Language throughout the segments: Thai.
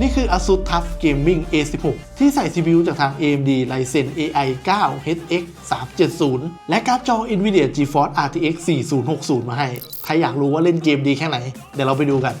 นี่คือ ASUS TUF Gaming A16 ที่ใส่ CPU จากทาง AMD Ryzen AI 9 HX 370 และการ์ดจอ NVIDIA GeForce RTX 4060 มาให้ ใครอยากรู้ว่าเล่นเกมดีแค่ไหน เดี๋ยวเราไปดูกัน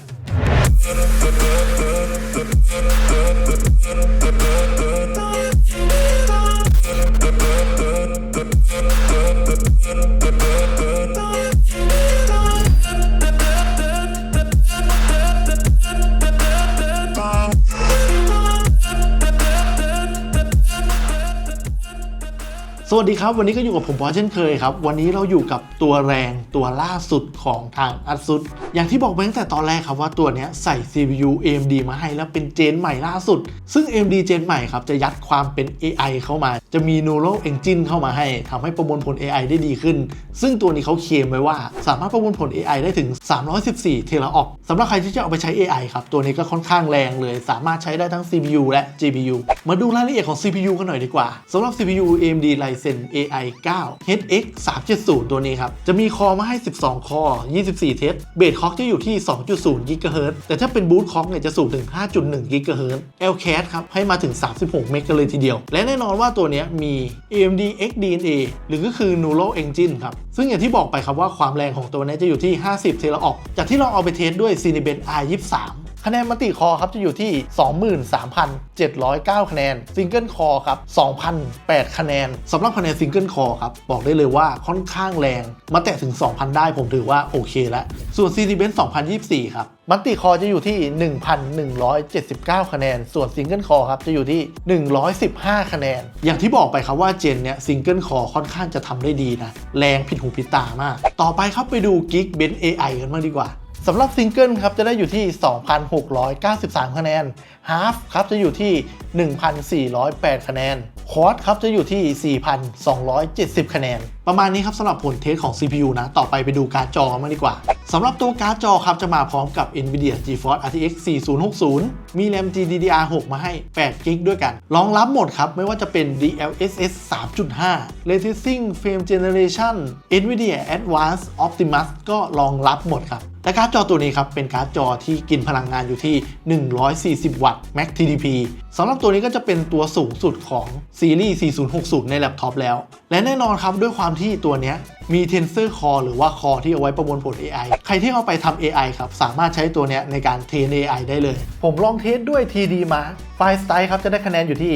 สวัสดีครับ วันนี้ก็อยู่กับผมบอสเช่นเคยครับ วันนี้เราอยู่กับตัวแรงตัวล่าสุดของทาง ASUS อย่างที่บอกไปตั้งแต่ตอนแรกครับว่าตัวนี้ใส่ CPU AMD มาให้แล้วเป็นเจนใหม่ล่าสุด ซึ่ง AMD เจนใหม่ครับ จะยัดความเป็น AI เข้ามา จะมี Neural Engine เข้ามาให้ทำให้ประมวลผล AI ได้ดีขึ้น ซึ่งตัวนี้เขาเคลมไว้ว่า สามารถประมวลผล AI ได้ถึง 314 เทราออกสำหรับใครที่จะเอาไปใช้ AI ครับตัวนี้ก็ค่อนข้างแรงเลย สามารถใช้ได้ทั้ง CPU และ GPU มาดูรายละเอียดของ CPU กันหน่อยดีกว่าสำหรับ CPU AMD Ryzen AI 9 HX 370 ตัวนี้ครับ จะมีคอมาให้ 12 คอ 24 เทสเบสคอกจะอยู่ที่ 2.0 GHz แต่ถ้าเป็นบูตคอกเนี่ยจะสูงถึง 5.1 GHz LCAS ครับ ให้มาถึง 36 เมกกันเลยทีเดียว และแน่นอนว่าตัวนี้มี AMD XDNA หรือก็คือ Neural Engine ครับ ซึ่งอย่างที่บอกไปครับว่าความแรงของตัวนี้จะอยู่ที่ 50 เทราออกจากที่เราเอาไปเทสด้วย Cinebench R23 คะแนนมัลติคอครับจะอยู่ที่ 23,709 คะแนนซิงเกิลคอครับ2,008 คะแนนสำหรับคะแนนซิงเกิลคอครับบอกได้เลยว่าค่อนข้างแรง มาแตะถึง 2,000 ได้ผมถือว่าโอเคแล้วส่วน c d b e n 2024 ครับมัลติคอจะอยู่ที่ 1,179 คะแนน ส่วนซิงเกิลคอครับจะอยู่ที่ 115 คะแนน อย่างที่บอกไปครับว่าเจนเนี้ยซิงเกิลคอค่อนข้างจะทำได้ดีนะ แรงผิดหูผิดตามาก ต่อไปครับไปดู Geekbench AI กันบ้างดีกว่า สำหรับซิงเกิลครับจะได้อยู่ที่ 2,693 คะแนนฮาฟครับจะอยู่ที่ 1,408 คะแนนคอร์สครับจะอยู่ที่ 4,270 คะแนน ประมาณนี้ครับสำหรับผลเทสของ CPU นะ ต่อไปไปดูการ์ดจอมาดีกว่าสำหรับตัวการ์ดจอครับจะมาพร้อมกับ NVIDIA GeForce RTX 4060 มี RAM GDDR6 มาให้8 g b ด้วยกัน รองรับหมดครับ ไม่ว่าจะเป็น DLSS 3.5 Ray Tracing Frame Generation NVIDIA Advanced Optimus ก็รองรับหมดครับและการ์ดจอตัวนี้ครับเป็นการ์ดจอที่กินพลังงานอยู่ที่ 140 วัตต์ Max TDP สำหรับตัวนี้ก็จะเป็นตัวสูงสุดของซีรีส์4060 ในแล็ปท็อปแล้ว และแน่นอนครับด้วยความที่ตัวเนี้ยมี Tensor Core หรือว่า Core ที่เอาไว้ประมวลผล AI ใครที่เอาไปทำ AI ครับ สามารถใช้ตัวเนี้ยในการเทรน AI ได้เลย ผมลองเทสด้วย TD Mark ไฟล์ Style ครับ จะได้คะแนนอยู่ที่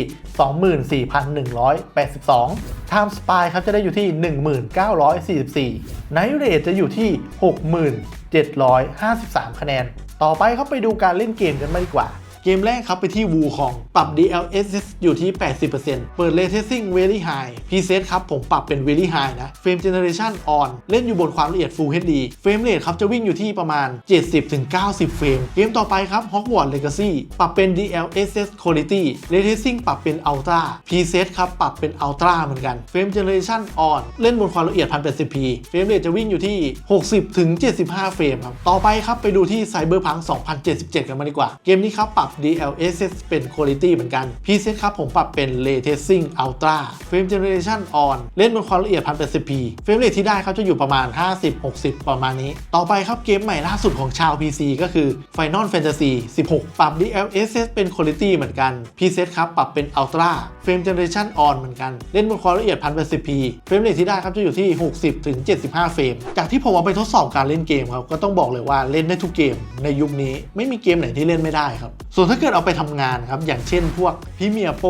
24,182 Time Spy ครับ จะได้อยู่ที่ 1944 Night Rate จะอยู่ที่60,753 คะแนน ต่อไปครับไปดูการเล่นเกมกันมางดีกว่า เกมแรกครับไปที่ Wukong ปรับ DLSS อยู่ที่ 80%เปิด Ray Tracing Very High Preset ครับผมปรับเป็น Very High นะ Frame Generation On เล่นอยู่บนความละเอียด Full HD Frame Rate ครับจะวิ่งอยู่ที่ประมาณ 70-90 เฟรม เกมต่อไปครับ Hogwarts Legacy ปรับเป็น DLSS Quality Ray Tracing ปรับเป็น Ultra Preset ครับปรับเป็น Ultra เหมือนกัน Frame Generation On เล่นบนความละเอียด 1080p Frame Rate จะวิ่งอยู่ที่ 60-75 เฟรมครับ ต่อไปครับไปดูที่ Cyberpunk 2077 กันมาดีกว่า เกมนี้ครับปรับ DLSS เป็น Quality เหมือนกัน Preset ครับผมปรับเป็น Ray Tracing Ultra Frame Generation On เล่นบนความละเอียด 1080p Frame Rate ที่ได้ครับจะอยู่ประมาณ 50-60 ประมาณนี้ ต่อไปครับเกมใหม่ล่าสุดของชาว PC ก็คือ Final Fantasy 16 ปรับ DLSS เป็น Quality เหมือนกัน Preset ครับปรับเป็น Ultra Frame Generation On เหมือนกัน เล่นบนความละเอียด 1080p Frame Rate ที่ได้ครับจะอยู่ที่ 60-75 เฟรม จากที่ผมเอาไปทดสอบการเล่นเกมครับก็ต้องบอกเลยว่าเล่นได้ทุกเกมในยุคนี้ไม่มีเกมไหนที่เล่นไม่ได้ครับส่วนถ้าเกิดเอาไปทำงานครับ อย่างเช่นพวกพี่เมียโป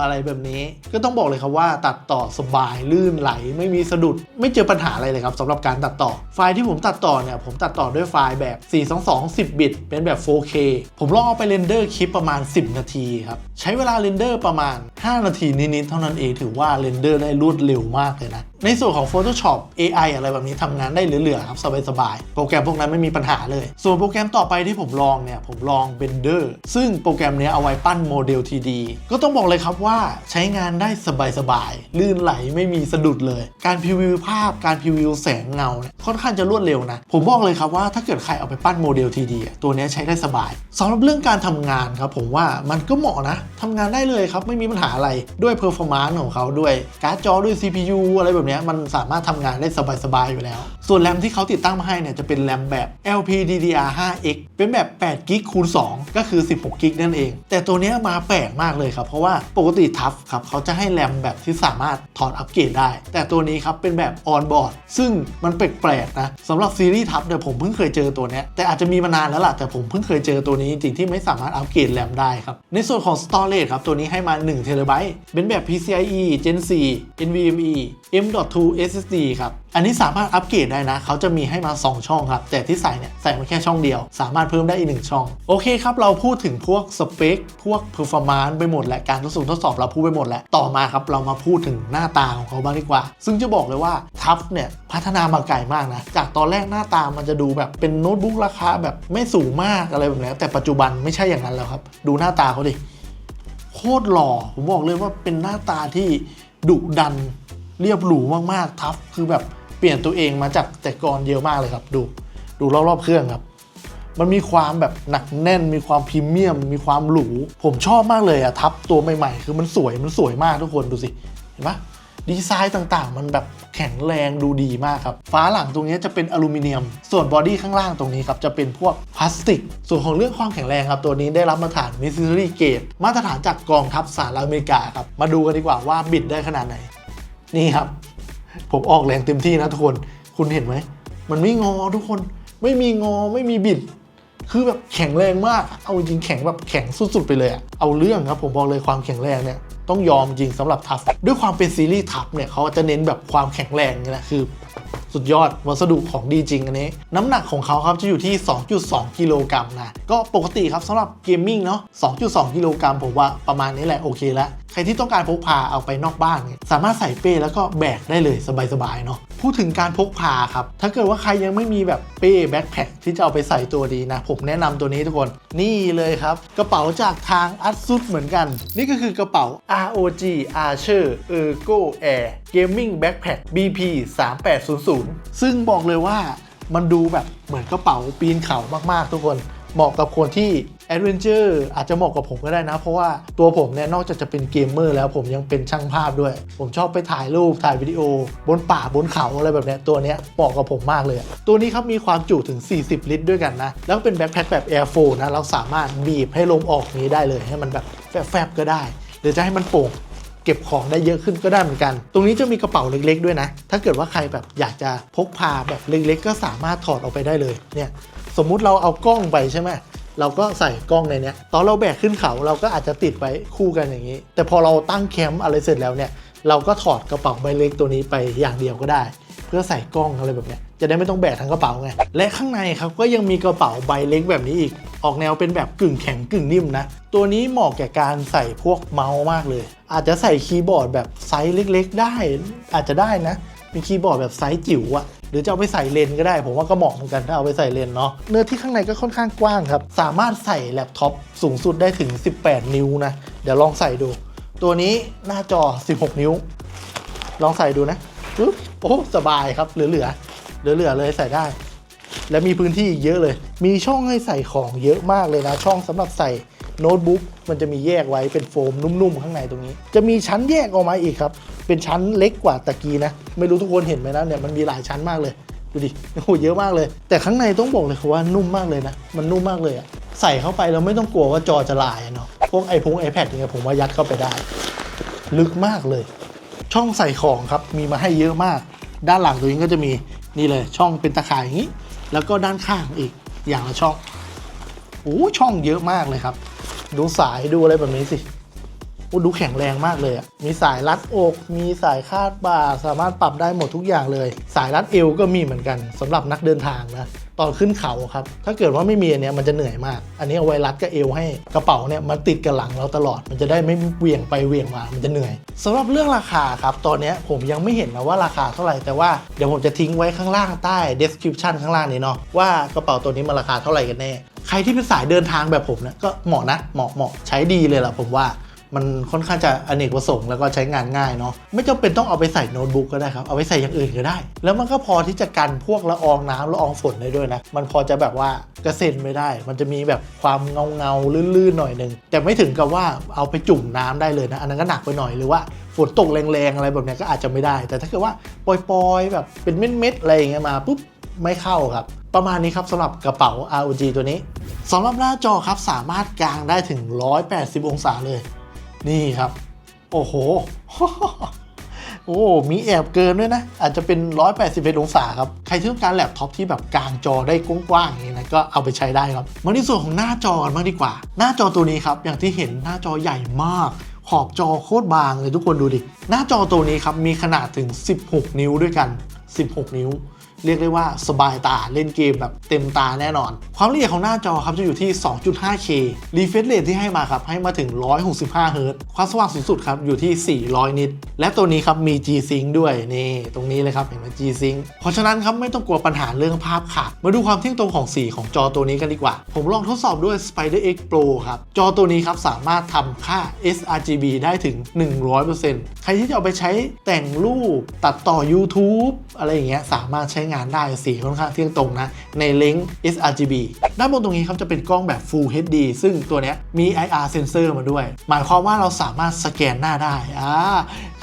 อะไรแบบนี้ ก็ต้องบอกเลยครับว่าตัดต่อสบายลื่นไหล ไม่มีสะดุด ไม่เจอปัญหาอะไรเลยครับสำหรับการตัดต่อ ไฟล์ที่ผมตัดต่อเนี่ย ผมตัดต่อด้วยไฟล์แบบ 422 10 บิต เป็นแบบ 4K ผมลองเอาไปเรนเดอร์คลิปประมาณ 10 นาทีครับใช้เวลาเรนเดอร์ประมาณ 5 นาทีนิดๆเท่านั้นเองถือว่าเรนเดอร์ได้รวดเร็วมากเลยนะ ในส่วนของ Photoshop AI อะไรแบบนี้ทำงานได้เหลือๆครับ สบายๆ โปรแกรมพวกนั้นไม่มีปัญหาเลย ส่วนโปรแกรมต่อไปที่ผมลองเนี่ย ผมลอง Blender ซึ่งโปรแกรมเนี้ยเอาไว้ปั้นโมเดล 3D ก็ต้องบอกเลยครับว่าใช้งานได้สบายๆ ลื่นไหลไม่มีสะดุดเลย การพรีวิวภาพการพรีวิวแสงเงาเนี่ยค่อนข้างจะรวดเร็วนะ ผมบอกเลยครับว่าถ้าเกิดใครเอาไปปั้นโมเดล 3D ตัวนี้ใช้ได้สบายสำหรับเรื่องการทำงานครับผมว่ามันก็เหมาะนะทำงานได้เลยครับ ไม่มีปัญหาอะไรด้วย performance ของเขาด้วย การ์ดจอด้วย CPU อะไรแบบนี้มันสามารถทำงานได้สบาย ๆ อยู่แล้ว ส่วนแรมที่เขาติดตั้งมาให้เนี่ยจะเป็นแรมแบบ LPDDR5X เป็นแบบ8กิกคูณ2ก็คือ 16กิกนั่นเอง แต่ตัวนี้มาแปลกมากเลยครับ เพราะว่าปกติทัฟครับเขาจะให้แรมแบบที่สามารถถอดอัปเกรดได้ แต่ตัวนี้ครับเป็นแบบออนบอร์ดซึ่งมันแปลกๆนะสำหรับซีรีส์ทัฟเนี่ยผมเพิ่งเคยเจอตัวนี้แต่อาจจะมีมานานแล้วล่ะแต่ผมเพิ่งเคยเจอตัวนี้จริงๆที่ไม่สามารถอัปเกรดแรมได้ครับในส่วนของ Storage ครับ ตัวนี้ให้มา1 t b เป็นแบบ PCIe Gen 4 NVMe M.2 SSD ครับ อันนี้สามารถอัปเกรดได้นะ เขาจะมีให้มา 2 ช่องครับ แต่ที่ใส่เนี่ยใส่มาแค่ช่องเดียว สามารถเพิ่มได้อีก 1 ช่อง โอเคครับ เราพูดถึงพวกสเปค พวก performance ไปหมดและการทดสอบทดสอบเราพูดไปหมดแล้วต่อมาครับเรามาพูดถึงหน้าตาของเขาบ้างดีกว่า ซึ่งจะบอกเลยว่าทัฟเนี่ยพัฒนามาไกลมากนะ จากตอนแรกหน้าตามันจะดูแบบเป็นโน้ตบุ๊กราคาแบบไม่สูงมากอะไรแบบนี้แต่ปัจจุบันไม่ใช่อย่างนั้นแล้วครับ ดูหน้าตาเขาดิ คตรหล่อ ผมบอกเลยว่าเป็นหน้าตาที่ดุดันเรียบหรูมากๆทัฟคือแบบเปลี่ยนตัวเองมาจากแต่ก่อนเยอะมากเลยครับ ดู ดูรอบๆเครื่องครับ มันมีความแบบหนักแน่น มีความพรีเมียม มีความหรู ผมชอบมากเลยอะทับตัวใหม่ๆ คือมันสวยมันสวยมากทุกคนดูสิ เห็นปะ ดีไซน์ต่างๆ มันแบบแข็งแรงดูดีมากครับฟ้าหลังตรงนี้จะเป็นอลูมิเนียม ส่วนบอดี้ข้างล่างตรงนี้ครับจะเป็นพวกพลาสติก ส่วนของเรื่องความแข็งแรงครับ ตัวนี้ได้รับมาตรฐาน Missouri Gate มาตรฐานจากกองทัพสหรัฐอเมริกาครับมาดูกันดีกว่าว่าบิดได้ขนาดไหน นี่ครับ ผมออกแรงเต็มที่นะทุกคนคุณเห็นไหมมันไม่งอทุกคนไม่มีงอไม่มีบิดคือแบบแข็งแรงมาก เอาจริงแข็งแบบแข็งสุดๆไปเลยอะเอาเรื่องครับผมบอกเลยความแข็งแรงเนี่ย ต้องยอมจริงสำหรับทัฟด้วยความเป็นซีรีส์ทัฟเนี่ยเขาจะเน้นแบบความแข็งแรงนี่แหละคือสุดยอดวัสดุของดีจริงอันนี้ น้ำหนักของเขาครับจะอยู่ที่ 2.2 กิโลกรัมนะ ก็ปกติครับสำหรับเกมมิ่งเนาะ 2.2 กิโลกรัมผมว่าประมาณนี้แหละโอเคแล้ว ใครที่ต้องการพกพาเอาไปนอกบ้านเนี่ยสามารถใส่เป้แล้วก็แบกได้เลยสบายๆเนาะพูดถึงการพกพาครับ ถ้าเกิดว่าใครยังไม่มีแบบเป้แบ็คแพคที่จะเอาไปใส่ตัวดีนะ ผมแนะนำตัวนี้ทุกคน นี่เลยครับ กระเป๋าจากทางอั s u s เหมือนกัน นี่ก็คือกระเป๋า ROG Archer Ergo Air Gaming Backpack BP 3800ซึ่งบอกเลยว่ามันดูแบบเหมือนกระเป๋าปีนเขามากๆ ทุกคนเหมาะกับคนที่ ดเวนเจอร์อาจจะเหมาะกับผมก็ได้นะ เพราะว่าตัวผมเนี่ยนอกจากจะเป็นเกมเมอร์แล้วผมยังเป็นช่างภาพด้วย ผมชอบไปถ่ายรูปถ่ายวิดีโอ บนป่าบนเขาอะไรแบบเนี้ยตัวเนี้ยเหมาะกับผมมากเลย ตัวนี้ครับมีความจุถึง 40 ลิตรด้วยกันนะ แล้วเป็นแบ็คแพคแบบ Air 4นะเราสามารถบีบให้ลมออกนี้ได้เลยให้มันแบบแฟบๆก็ได้ หรือจะให้มันโป่งเก็บของได้เยอะขึ้นก็ได้เหมือนกัน ตรงนี้จะมีกระเป๋าเล็ก ๆ ด้วยนะ ถ้าเกิดว่าใครแบบอยากจะพกพาแบบเล็ก ๆ ก็สามารถถอดออกไปได้เลย เนี่ย สมมุติเราเอากล้องไปใช่ไหม เราก็ใส่กล้องในเนี้ยตอนเราแบกขึ้นเขาเราก็อาจจะติดไว้คู่กันอย่างนี้ แต่พอเราตั้งแคมป์อะไรเสร็จแล้วเนี่ยเราก็ถอดกระเป๋าใบเล็กตัวนี้ไปอย่างเดียวก็ได้ เพื่อใส่กล้องอะไรแบบเนี้ยจะได้ไม่ต้องแบกทั้งกระเป๋าไงและข้างในครับก็ยังมีกระเป๋าใบเล็กแบบนี้อีก ออกแนวเป็นแบบกึ่งแข็งกึ่งนิ่มนะตัวนี้เหมาะแก่การใส่พวกเมาส์มากเลย อาจจะใส่คีย์บอร์ดแบบไซส์เล็ก ๆ ได้อาจจะได้นะ มีคีย์บอร์ดแบบไซส์จิ๋วอะหรือจะเอาไปใส่เลนก็ได้ ผมว่าก็เหมาะเหมือนกันถ้าเอาไปใส่เลนเนาะเนื้อที่ข้างในก็ค่อนข้างกว้างครับ สามารถใส่แล็ปท็อปสูงสุดได้ถึง 18 นิ้วนะ เดี๋ยวลองใส่ดู ตัวนี้หน้าจอ 16 นิ้ว ลองใส่ดูนะปึ๊บโอ้สบายครับเหลือเหลือเหลือเหลือๆเลยใส่ได้ และมีพื้นที่อีกเยอะเลย มีช่องให้ใส่ของเยอะมากเลยนะ ช่องสำหรับใส่ โน้ตบุ๊กมันจะมีแยกไว้เป็นโฟมนุ่มๆ ข้างในตรงนี้ จะมีชั้นแยกออกมาอีกครับ เป็นชั้นเล็กกว่าตะกี้นะ ไม่รู้ทุกคนเห็นไหมนะเนี่ยมันมีหลายชั้นมากเลยดูดิโอ้โหเยอะมากเลย แต่ข้างในต้องบอกเลยครับว่านุ่มมากเลยนะ มันนุ่มมากเลยอะใส่เข้าไปแล้วไม่ต้องกลัวว่าจอจะลายเนาะพวกไอพงไอแพดเงี้ยผมว่ายัดเข้าไปได้ ลึกมากเลย ช่องใส่ของครับมีมาให้เยอะมาก ด้านหลังตัวนี้ก็จะมีนี่เลยช่องเป็นตะข่ายอย่างนี้ แล้วก็ด้านข้างอีกอย่างละช่องโอ้ช่องเยอะมากเลยครับ ดูสายดูอะไรแบบนี้สิโอ้ดูแข็งแรงมากเลยอะ มีสายรัดอก มีสายคาดบ่า สามารถปรับได้หมดทุกอย่างเลย สายรัดเอวก็มีเหมือนกันสำหรับนักเดินทางนะ ตอนขึ้นเขาครับ ถ้าเกิดว่าไม่มีอันเนี้ยมันจะเหนื่อยมาก อันนี้เอาไว้รัดกับเอวให้กระเป๋าเนี่ยมันติดกับหลังเราตลอด มันจะได้ไม่เหวี่ยงไปเหวี่ยงมา มันจะเหนื่อยสำหรับเรื่องราคาครับ ตอนนี้ผมยังไม่เห็นนะว่าราคาเท่าไหร่ แต่ว่าเดี๋ยวผมจะทิ้งไว้ข้างล่างใต้ description ข้างล่างนี้เนาะว่ากระเป๋าตัวนี้มันราคาเท่าไหร่กันแน่ ใครที่เป็นสายเดินทางแบบผมเนี่ยก็เหมาะนะ เหมาะเหมาะใช้ดีเลยล่ะผมว่า มันค่อนข้างจะอเนกประสงค์แล้วก็ใช้งานง่ายเนาะไม่จำเป็นต้องเอาไปใส่โน้ตบุ๊กก็ได้ครับ เอาไปใส่อย่างอื่นก็ได้ แล้วมันก็พอที่จะกันพวกละอองน้ำละอองฝนได้ด้วยนะ มันพอจะแบบว่ากระเซ็นไม่ได้ มันจะมีแบบความเงาเงาลื่นๆหน่อยหนึง แต่ไม่ถึงกับว่าเอาไปจุ่มน้ำได้เลยนะ อันนั้นก็หนักไปหน่อยหรือว่าฝนตกแรงๆอะไรแบบนี้ก็อาจจะไม่ได้ แต่ถ้าเกิดว่าปล่อยๆแบบเป็นเม็ดๆอะไรอย่างเงี้ยมาปุ๊บไม่เข้าครับ ประมาณนี้ครับสำหรับกระเป๋า ROG ตัวนี้สำหรับหน้าจอครับสามารถกางได้ถึง 180 องศาเลย นี่ครับ โอ้โห โอ้มีแอบเกินด้วยนะ อาจจะเป็น 181องศาครับ ใครที่ต้องการแล็ปท็อปที่แบบกลางจอได้กว้างๆอย่างนี้นะก็เอาไปใช้ได้ครับ มาที่ส่วนของหน้าจอกันบ้างดีกว่า หน้าจอตัวนี้ครับ อย่างที่เห็นหน้าจอใหญ่มากขอบจอโคตรบางเลยทุกคนดูดิ หน้าจอตัวนี้ครับมีขนาดถึง 16 นิ้วด้วยกัน 16 นิ้ว เรียกได้ว่าสบายตาเล่นเกมแบบเต็มตาแน่นอน ความละเอียดของหน้าจอครับจะอยู่ที่ 2.5K refresh rate ที่ให้มาครับ ให้มาถึง 165 Hz ความสว่างสูงสุดครับ อยู่ที่ 400 นิต และตัวนี้ครับมี G-Sync ด้วยนี่ตรงนี้เลยครับเห็นไหม G-Sync เพราะฉะนั้นครับไม่ต้องกลัวปัญหาเรื่องภาพขาดมาดูความเที่ยงตรงของสีของจอตัวนี้กันดีกว่า ผมลองทดสอบด้วย Spider X Pro ครับจอตัวนี้ครับสามารถทำค่า sRGB ได้ถึง 100%ใครที่จะเอาไปใช้แต่งรูปตัดต่อ YouTube อะไรอย่างเงี้ยสามารถใช้งานได้สีค่อนข้างเที่ยงตรงนะ ในเลนส์ sRGB ด้านบนตรงนี้ครับจะเป็นกล้องแบบ Full HD ซึ่งตัวนี้มี IR sensor มาด้วย หมายความว่าเราสามารถสแกนหน้าได้อ่า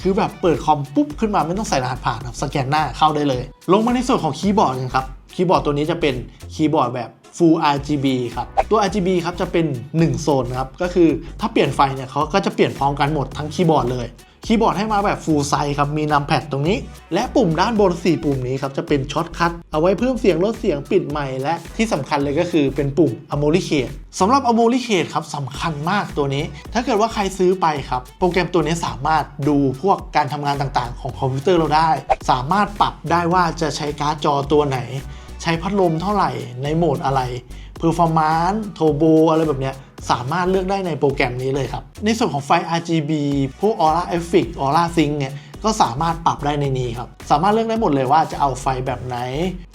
คือแบบเปิดคอมปุ๊บขึ้นมาไม่ต้องใส่รหัสผ่านครับสแกนหน้าเข้าได้เลย ลงมาในส่วนของคีย์บอร์ดกันครับคีย์บอร์ดตัวนี้จะเป็นคีย์บอร์ดแบบ Full RGB ครับ ตัว RGB ครับจะเป็น 1 โซนครับ ก็คือถ้าเปลี่ยนไฟเนี่ยเขาก็จะเปลี่ยนพร้อมกันหมดทั้งคีย์บอร์ดเลย คีย์บอร์ดให้มาแบบ Full Size ครับ มีนัมแพดตรงนี้ และปุ่มด้านบน 4 ปุ่มนี้ครับ จะเป็นช็อตคัทเอาไว้เพิ่มเสียงลดเสียงปิดไมค์และที่สำคัญเลยก็คือเป็นปุ่ม a m o l i c a t e สำหรับ a m o l i c a t e ครับสำคัญมากตัวนี้ ถ้าเกิดว่าใครซื้อไปครับ โปรแกรมตัวนี้สามารถดูพวกการทำงานต่างๆ ของคอมพิวเตอร์เราได้ สามารถปรับได้ว่าจะใช้การ์ดจอตัวไหน ใช้พัดลมเท่าไหร่ในโหมดอะไร Performance Turbo อะไรแบบเนี้ย สามารถเลือกได้ในโปรแกรมนี้เลยครับ ในส่วนของไฟ RGB พวก Aura Effect Aura Sync เนี่ย ก็สามารถปรับได้ในนี้ครับ สามารถเลือกได้หมดเลยว่าจะเอาไฟแบบไหน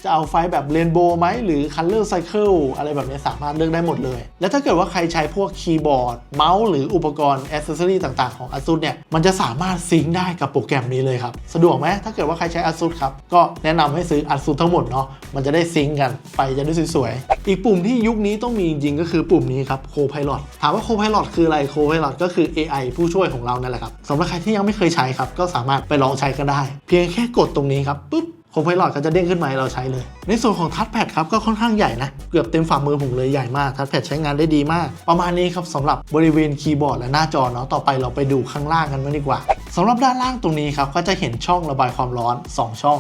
จะเอาไฟแบบเรนโบว์ไหมหรือ Color Cycle อะไรแบบนี้สามารถเลือกได้หมดเลย และถ้าเกิดว่าใครใช้พวกคีย์บอร์ด เมาส์หรืออุปกรณ์อ c เซสซอรีต่างๆของ ASUS เนี่ย มันจะสามารถซิงค์ได้กับโปรแกรมนี้เลยครับ สะดวกไหมถ้าเกิดว่าใครใช้ ASUS ครับ ก็แนะนำให้ซื้อ ASUS ทั้งหมดเนาะมันจะได้ซิงค์กันไฟจะได้สวยๆอีกปุ่มที่ยุคนี้ต้องมีจริงๆก็คือปุ่มนี้ครับ Copilot ถามว่า Copilot คืออะไร Copilot ก็คือ AI ผู้ช่วยของเรานั่นแหละครับสำหรับใครที่ยังไม่เคยใช้ครับก็สามารถไปลองใช้ก็ได้ เพียงแค่กดตรงนี้ครับปุ๊บโคมไพลอตก็จะเด้งขึ้นมาให้เราใช้เลย ในส่วนของทัชแพดครับก็ค่อนข้างใหญ่นะ เกือบเต็มฝ่ามือผมเลยใหญ่มาก ทัชแพดใช้งานได้ดีมาก ประมาณนี้ครับสำหรับบริเวณคีย์บอร์ดและหน้าจอเนาะต่อไปเราไปดูข้างล่างกันมางดีกว่าสำหรับด้านล่างตรงนี้ครับก็จะเห็นช่องระบายความร้อน 2 ช่อง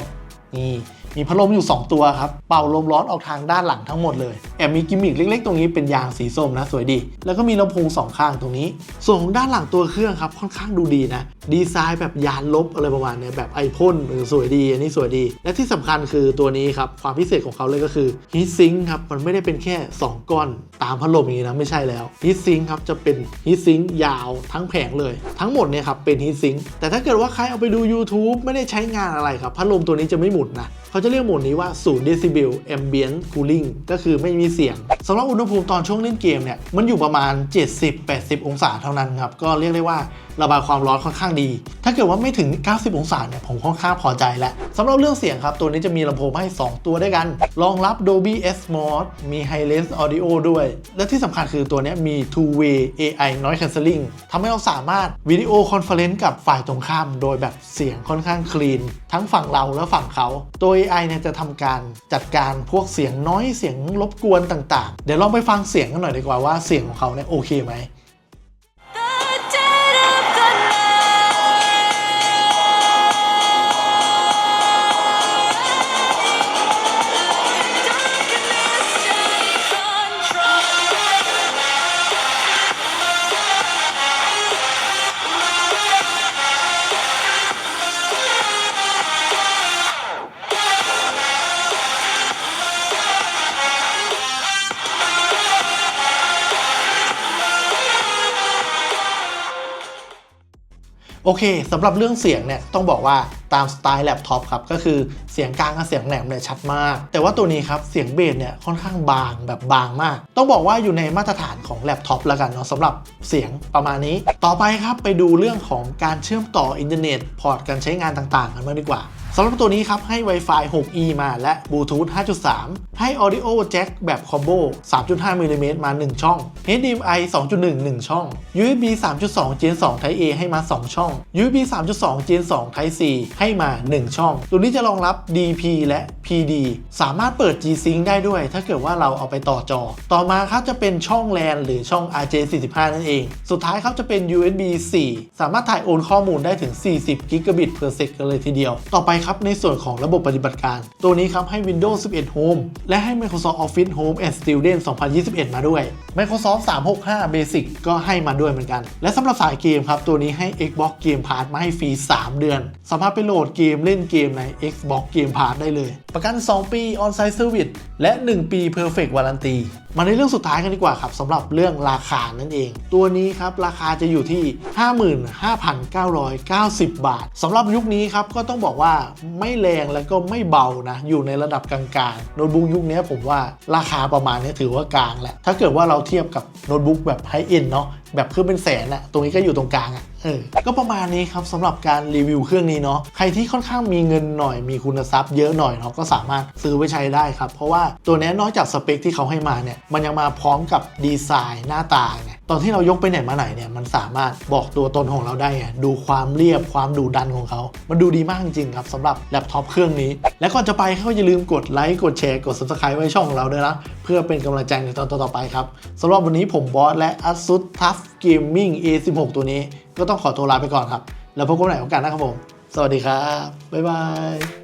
นี่ มีพัดลมอยู่ 2 ตัวครับ เป่าลมร้อนออกทางด้านหลังทั้งหมดเลยแอบมีกิมมิคเล็ก ๆ ตรงนี้เป็นยางสีส้มนะสวยดี แล้วก็มีลำโพงสองข้างตรงนี้ ส่วนของด้านหลังตัวเครื่องครับค่อนข้างดูดีนะ ดีไซน์แบบยานลบอะไรประมาณเนี้ยแบบไอพ่นเออสวยดีอันนี้สวยดี และที่สำคัญคือตัวนี้ครับความพิเศษของเขาเลยก็คือฮีทซิงครับมันไม่ได้เป็นแค่ 2 ก้อนตามพัดลมอย่างนี้นะไม่ใช่แล้วฮีทซิงครับจะเป็นฮีทซิงยาวทั้งแผงเลย ทั้งหมดเนี่ยครับเป็นฮีทซิงแต่ถ้าเกิดว่าใครเอาไปดู YouTube ไม่ได้ใช้งานอะไรครับพัดลมตัวนี้จะไม่หมุนนะ เขาจะเรียกโหมดนี้ว่า0 decibel ambient cooling ก็คือไม่มีเสียงสำหรับอุณหภูมิตอนช่วงเล่นเกมเนี่ยมันอยู่ประมาณ 70-80 องศาเท่านั้นครับ ก็เรียกได้ว่าระบายความร้อนค่อนข้างดี ถ้าเกิดว่าไม่ถึง 90 องศาเนี่ยผมค่อนข้างพอใจแล้วสำหรับเรื่องเสียงครับ ตัวนี้จะมีลำโพงให้ 2 ตัวด้วยกัน รองรับ Dolby Atmos มี Hi-Res Audio ด้วย และที่สำคัญคือตัวนี้มี Two Way AI Noise Cancelling ทำให้เราสามารถวิดีโอคอนเฟอเรนซ์กับฝ่ายตรงข้าม โดยแบบเสียงค่อนข้างคลีน ทั้งฝั่งเราและฝั่งเขา ตัว AI เนี่ยจะทำการจัดการพวกเสียงน้อยเสียงรบกวนต่าง ๆ เดี๋ยวลองไปฟังเสียงกันหน่อยดีกว่าว่าเสียงของเขาเนี่ยโอเคไหม โอเคสำหรับเรื่องเสียงเนี่ยต้องบอกว่าตามสไตล์แล็ปท็อปครับก็คือเสียงกลางกับเสียงแหลมเนี่ยชัดมาก แต่ว่าตัวนี้ครับเสียงเบสเนี่ยค่อนข้างบางแบบบางมาก ต้องบอกว่าอยู่ในมาตรฐานของแล็ปท็อปแล้วกันเนาะสำหรับเสียงประมาณนี้ ต่อไปครับไปดูเรื่องของการเชื่อมต่ออินเทอร์เน็ตพอร์ตการใช้งานต่างๆกันมากดีกว่า สำหรับตัวนี้ครับ ให้ Wi-Fi 6E มาและ Bluetooth 5.3 ให้ Audio Jack แบบคอมโบ 3.5 มิลลิเมตรมา 1 ช่อง HDMI 2.1 1 ช่อง USB 3.2 Gen 2 Type A ให้มา 2 ช่อง USB 3.2 Gen 2 Type C ให้มา 1 ช่อง ตัวนี้จะรองรับ DP และ PD สามารถเปิด G-Sync ได้ด้วย ถ้าเกิดว่าเราเอาไปต่อจอ ต่อมาครับจะเป็นช่อง LAN หรือช่อง RJ45 นั่นเอง สุดท้ายครับจะเป็น USB 4 สามารถถ่ายโอนข้อมูลได้ถึง 40 g b p s กันเลยทีเดียว ต่อไปครับในส่วนของระบบปฏิบัติการ ตัวนี้ครับให้ Windows 11 Home และให้ Microsoft Office Home and Student 2021 มาด้วย Microsoft 365 Basic ก็ให้มาด้วยเหมือนกัน และสำหรับสายเกมครับ ตัวนี้ให้ Xbox Game Pass มาให้ฟรี 3 เดือน สามารถไปโหลดเกมเล่นเกมใน Xbox Game Pass ได้เลย ประกัน 2 ปี On-Site Service และ 1 ปี Perfect Warranty มาในเรื่องสุดท้ายกันดีกว่าครับสำหรับเรื่องราคานั่นเอง ตัวนี้ครับราคาจะอยู่ที่ 55,990 บาทสำหรับยุคนี้ครับก็ต้องบอกว่าไม่แรงและก็ไม่เบานะอยู่ในระดับกลางๆโน้ตบุ๊กยุคนี้ผมว่าราคาประมาณนี้ถือว่ากลางแหละถ้าเกิดว่าเราเทียบกับโน้ตบุ๊กแบบไฮเอ็นเนาะแบบเครื่องเป็นแสนอะตรงนี้ก็อยู่ตรงกลางอะ เออก็ประมาณนี้ครับสำหรับการรีวิวเครื่องนี้เนาะใครที่ค่อนข้างมีเงินหน่อยมีคุณทรัพย์เยอะหน่อยเนาะก็สามารถซื้อไว้ใช้ได้ครับ เพราะว่าตัวนี้นอกจากสเปคที่เขาให้มาเนี่ยมันยังมาพร้อมกับดีไซน์หน้าตาไงตอนที่เรายกไปไหนมาไหนเนี่ยมันสามารถบอกตัวตนของเราได้ไงดูความเรียบความดุดันของเขา มันดูดีมากจริงครับสำหรับแล็ปท็อปเครื่องนี้ และก่อนจะไปก็อย่าลืมกดไลค์กดแชร์กด subscribe ไว้ช่องของเราด้วยนะ เพื่อเป็นกำลังใจในตอนต่อไปครับสำหรับวันนี้ผมบอสและ ASUS Tough Gaming A16 ตัวนี้ ก็ต้องขอตัวลาไปก่อนครับ แล้วพบกันใหม่โอกาสหน้าครับผม สวัสดีครับ บ๊ายบาย